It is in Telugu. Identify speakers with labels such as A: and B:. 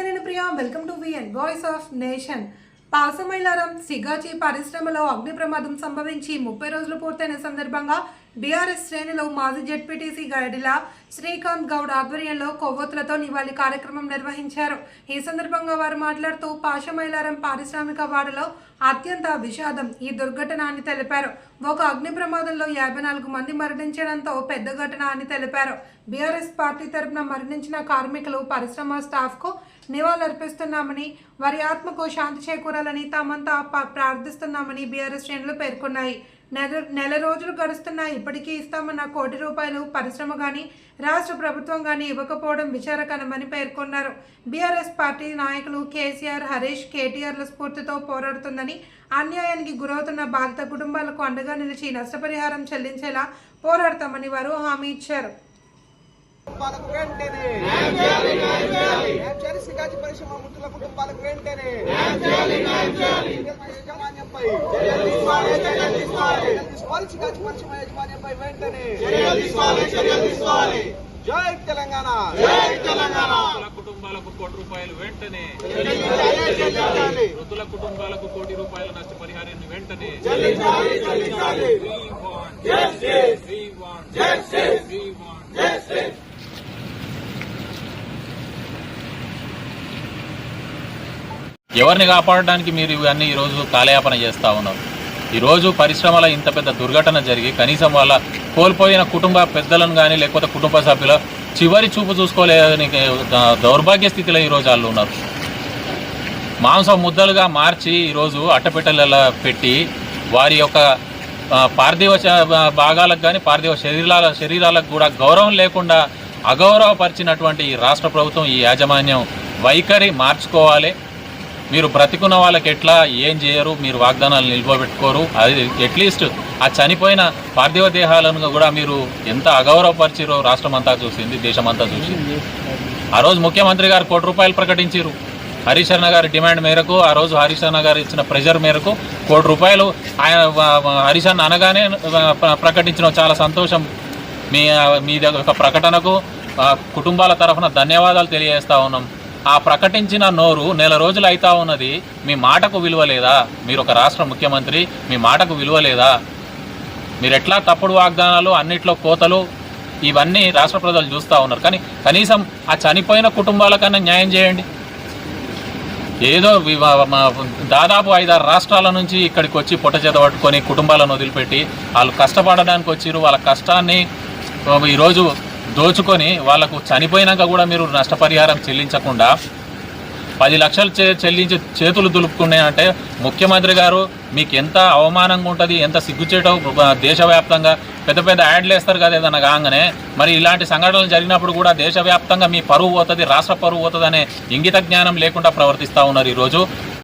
A: నమస్తే నేను Priya. Welcome to VN voice of nation Pashamylaram Sigachi పరిశ్రమలో అగ్ని ప్రమాదం సంభవించి ముప్పై రోజులు పూర్తయిన సందర్భంగా బీఆర్ఎస్ శ్రేణిలో మాజీ జెడ్పీటీసీ గైడిల శ్రీకాంత్ గౌడ్ ఆధ్వర్యంలో కొవ్వొత్తులతో నివాళి కార్యక్రమం నిర్వహించారు. ఈ సందర్భంగా వారు మాట్లాడుతూ పాషమైలారం పారిశ్రామిక వాడలో అత్యంత విషాదం ఈ దుర్ఘటన అని తెలిపారు. ఒక అగ్ని ప్రమాదంలో యాభై నాలుగు మంది మరణించడంతో పెద్ద ఘటన అని తెలిపారు. బీఆర్ఎస్ పార్టీ తరపున మరణించిన కార్మికులు పరిశ్రమ స్టాఫ్కు నివాళులర్పిస్తున్నామని వారి ఆత్మకు శాంతి చేకూరాలని తామంతా ప్రార్థిస్తున్నామని బీఆర్ఎస్ శ్రేణులు పేర్కొన్నాయి. నెల నెల రోజులు గడుస్తున్నా ఇప్పటికీ ఇస్తామన్న కోటి రూపాయలు పరిశ్రమ కానీ రాష్ట్ర ప్రభుత్వం కానీ ఇవ్వకపోవడం విచారకరమని పేర్కొన్నారు. బీఆర్ఎస్ పార్టీ నాయకులు కేసీఆర్ హరీష్ కేటీఆర్ల స్ఫూర్తితో పోరాడుతుందని అన్యాయానికి గురవుతున్న బాధిత కుటుంబాలకు అండగా నిలిచి నష్టపరిహారం చెల్లించేలా పోరాడతామని వారు హామీ ఇచ్చారు.
B: కుటుంబాలకు వెంటనే? న్యాయం చేయాలి సిగాజి పరిశ్రమ మృతుల కుటుంబాలకు వెంటనే? యాజమాన్యంపై చర్యలు తీసుకోవాలి వెంటనే జై తెలంగాణ.
C: కుటుంబాలకు కోటి రూపాయలు వెంటనే. వృద్ధుల కుటుంబాలకు కోటి రూపాయల నష్టపరిహారాన్ని వెంటనే. ఎవరిని కాపాడడానికి మీరు ఇవన్నీ ఈరోజు కాలయాపన చేస్తూ ఉన్నారు? ఈరోజు పరిశ్రమల ఇంత పెద్ద దుర్ఘటన జరిగి కనీసం వాళ్ళ కోల్పోయిన కుటుంబ పెద్దలను కానీ లేకపోతే కుటుంబ సభ్యుల చివరి చూపు చూసుకోలేని దౌర్భాగ్య స్థితిలో ఈరోజు వాళ్ళు ఉన్నారు. మాంసం ముద్దలుగా మార్చి ఈరోజు అట్టపెట్టెలలో పెట్టి వారి యొక్క పార్థివ శ- భాగాలకు కానీ పార్థివ శరీరాల శరీరాలకు కూడా గౌరవం లేకుండా అగౌరవపరిచినటువంటి ఈ రాష్ట్ర ప్రభుత్వం ఈ యాజమాన్యం వైఖరి మార్చుకోవాలి. మీరు బ్రతికున్న వాళ్ళకి ఎట్లా ఏం చేయరు మీరు వాగ్దానాలు నిల్వబెట్టుకోరు అది అట్లీస్ట్ ఆ చనిపోయిన పార్థివ దేహాలను కూడా మీరు ఎంత అగౌరవపరిచిరో రాష్ట్రం అంతా చూసింది దేశమంతా చూసింది. ఆ రోజు ముఖ్యమంత్రి గారు కోటి రూపాయలు ప్రకటించారు హరీష్ అన్న గారి డిమాండ్ మేరకు ఆ రోజు హరీష్ అన్న గారు ఇచ్చిన ప్రెషర్ మేరకు కోటి రూపాయలు ఆయన వ- హరీష్ అన్న అనగానే ప్రకటించిన చాలా సంతోషం. మీ మీ యొక్క ప్రకటనకు కుటుంబాల తరఫున ధన్యవాదాలు తెలియజేస్తా ఉన్నాం. ఆ ప్రకటించిన నోరు నెల రోజులు అవుతా ఉన్నది మీ మాటకు విలువ లేదా? మీరు ఒక రాష్ట్ర ముఖ్యమంత్రి మీ మాటకు విలువ లేదా? మీరు ఎట్లా తప్పుడు వాగ్దానాలు అన్నిట్లో కోతలు ఇవన్నీ రాష్ట్ర ప్రజలు చూస్తూ ఉన్నారు. కానీ కనీసం ఆ చనిపోయిన కుటుంబాలకన్నా న్యాయం చేయండి. ఏదో వి- దాదాపు ఐదారు రాష్ట్రాల నుంచి ఇక్కడికి వచ్చి పొట్ట చేత పట్టుకొని కుటుంబాలను వదిలిపెట్టి వాళ్ళు కష్టపడడానికి వచ్చిర్రు వాళ్ళ కష్టాన్ని ఈరోజు దోచుకొని వాళ్ళకు చనిపోయినాక కూడా మీరు నష్టపరిహారం చెల్లించకుండా పది లక్షలు చే చెల్లించి చేతులు దులుపుకున్నాయంటే అంటే ముఖ్యమంత్రి గారు మీకు ఎంత అవమానంగా ఉంటుంది ఎంత సిగ్గుచేటో దేశవ్యాప్తంగా పెద్ద పెద్ద యాడ్లు వేస్తారు కదా ఏదన్నా కాగానే. మరి ఇలాంటి సంఘటనలు జరిగినప్పుడు కూడా దేశవ్యాప్తంగా మీ పరువు పోతుంది రాష్ట్ర పరువు పోతుంది అనే ఇంగిత జ్ఞానం లేకుండా ప్రవర్తిస్తూ ఉన్నారు ఈరోజు.